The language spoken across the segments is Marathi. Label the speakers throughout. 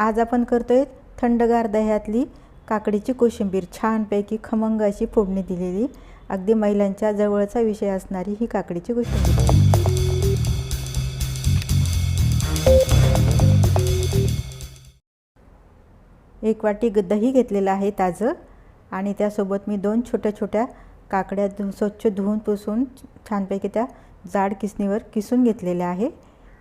Speaker 1: आज आपण करतोय थंडगार दह्यातली काकडीची कोशिंबीर. छानपैकी खमंग अशी फोडणी दिलेली. अगदी महिलांच्या जवळचा विषय असणारी ही काकडीची कोशिंबीर. एक वाटी ग दही घेतलेलं आहे ताजं आणि त्यासोबत मी दोन छोट्या छोट्या काकड्या धु स्वच्छ धुवून पुसून छानपैकी त्या जाड किसणीवर किसून घेतलेल्या आहे.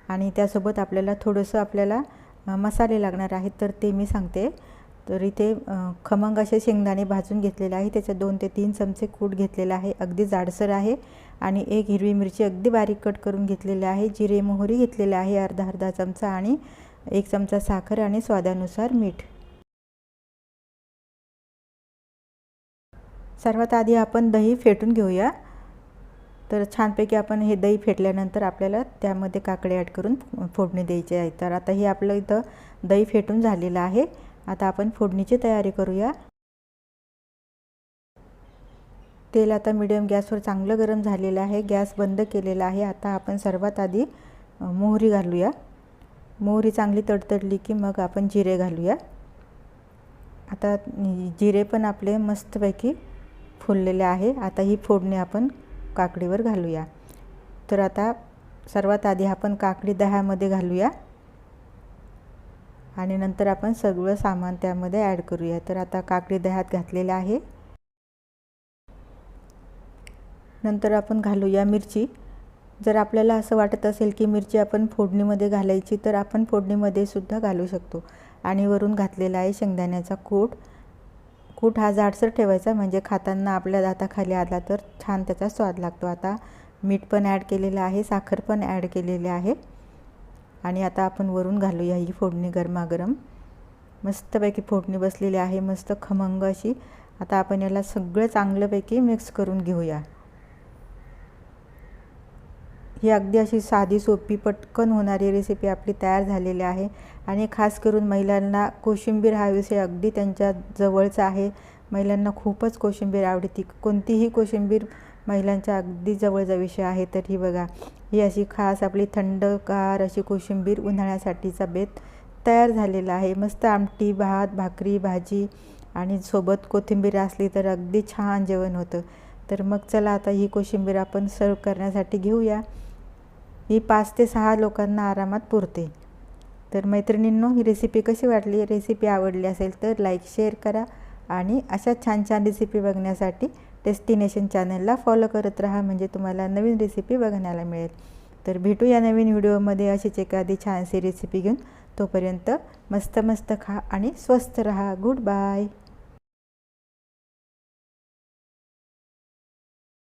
Speaker 1: आणि त्यासोबत आपल्याला थोडंसं आपल्याला मसाले लागणार आहेत तर ते मी सांगते. तर इथे खमंग असे शेंगदाणे भाजून घेतलेले आहे. त्याच्यात दोन ते तीन चमचे कूट घेतलेला आहे. अगदी जाडसर आहे. आणि एक हिरवी मिरची अगदी बारीक कट करून घेतलेली आहे. जिरे मोहरी घेतलेले आहे. अर्धा अर्धा चमचा आणि एक चमचा साखर आणि स्वादानुसार मीठ. सर्वात आधी आपण दही फेटून घेऊया. तर छानपैकी आपण हे दही फेटल्यानंतर आपल्याला त्यामध्ये काकडे ॲड करून फोडणी द्यायची आहे. तर आता हे आपलं इथं दही फेटून झालेलं आहे. आता आपण फोडणीची तयारी करूया. तेल आता मिडियम गॅसवर चांगलं गरम झालेलं आहे. गॅस बंद केलेला आहे. आता आपण सर्वात आधी मोहरी घालूया. मोहरी चांगली तडतडली की मग आपण जिरे घालूया. आता जिरे पण आपले मस्तपैकी फुललेले आहे. आता ही फोडणी आपण काकडीवर घालूया. तर आता सर्वात आधी आपण काकडी दह्यामध्ये घालूया. आणि नंतर आपण सगळं सामान त्यामध्ये ॲड करूया. तर आता काकडी दह्यात घातलेलं आहे. नंतर आपण घालूया मिरची. जर आपल्याला असं वाटत असेल की मिरची आपण फोडणीमध्ये घालायची तर आपण फोडणीमध्ये सुद्धा घालू शकतो. आणि वरून घातलेला आहे शेंगदाण्याचा कूट. कूट हा जाडसर ठेवायचा म्हणजे खाताना आपल्या दाताखाली आला तर छान त्याचा स्वाद लागतो. आता मीठ पण ॲड केलेलं आहे साखर पण ॲड केलेले आहे. आणि आता आपण वरून घालूया ही फोडणी गरमागरम. मस्तपैकी फोडणी बसलेली आहे मस्त खमंग अशी. आता आपण याला सगळं चांगल्यापैकी मिक्स करून घेऊया. ही अगदी अशी साधी सोपी पटकन होणारी रेसिपी आपली तयार झालेली आहे. आणि खास करून महिलांना कोशिंबीर हा विषय अगदी त्यांच्या जवळचा आहे. महिलांना खूपच कोशिंबीर आवडती. कोणतीही कोशिंबीर महिलांच्या अगदी जवळचा विषय आहे तर ही बघा. ही अशी खास आपली थंडगार अशी कोशिंबीर उन्हाळ्यासाठीचा बेत तयार झालेला आहे. मस्त आमटी भात भाकरी भाजी आणि सोबत कोथिंबीर असली तर अगदी छान जेवण होतं. तर मग चला आता ही कोशिंबीर आपण सर्व करण्यासाठी घेऊया. ही पाच ते सहा लोकांना आरामात पुरते. तर मैत्रिणींनो ही रेसिपी कशी वाटली? रेसिपी आवडली असेल तर लाईक शेअर करा आणि अशा छान छान रेसिपी बघण्यासाठी डेस्टिनेशन चॅनलला फॉलो करत राहा म्हणजे तुम्हाला नवीन रेसिपी बघण्याला मिळेल. तर भेटू या नवीन व्हिडिओमध्ये अशीच एखादी छानशी रेसिपी घेऊन. तोपर्यंत मस्त मस्त खा आणि स्वस्त रहा. Good bye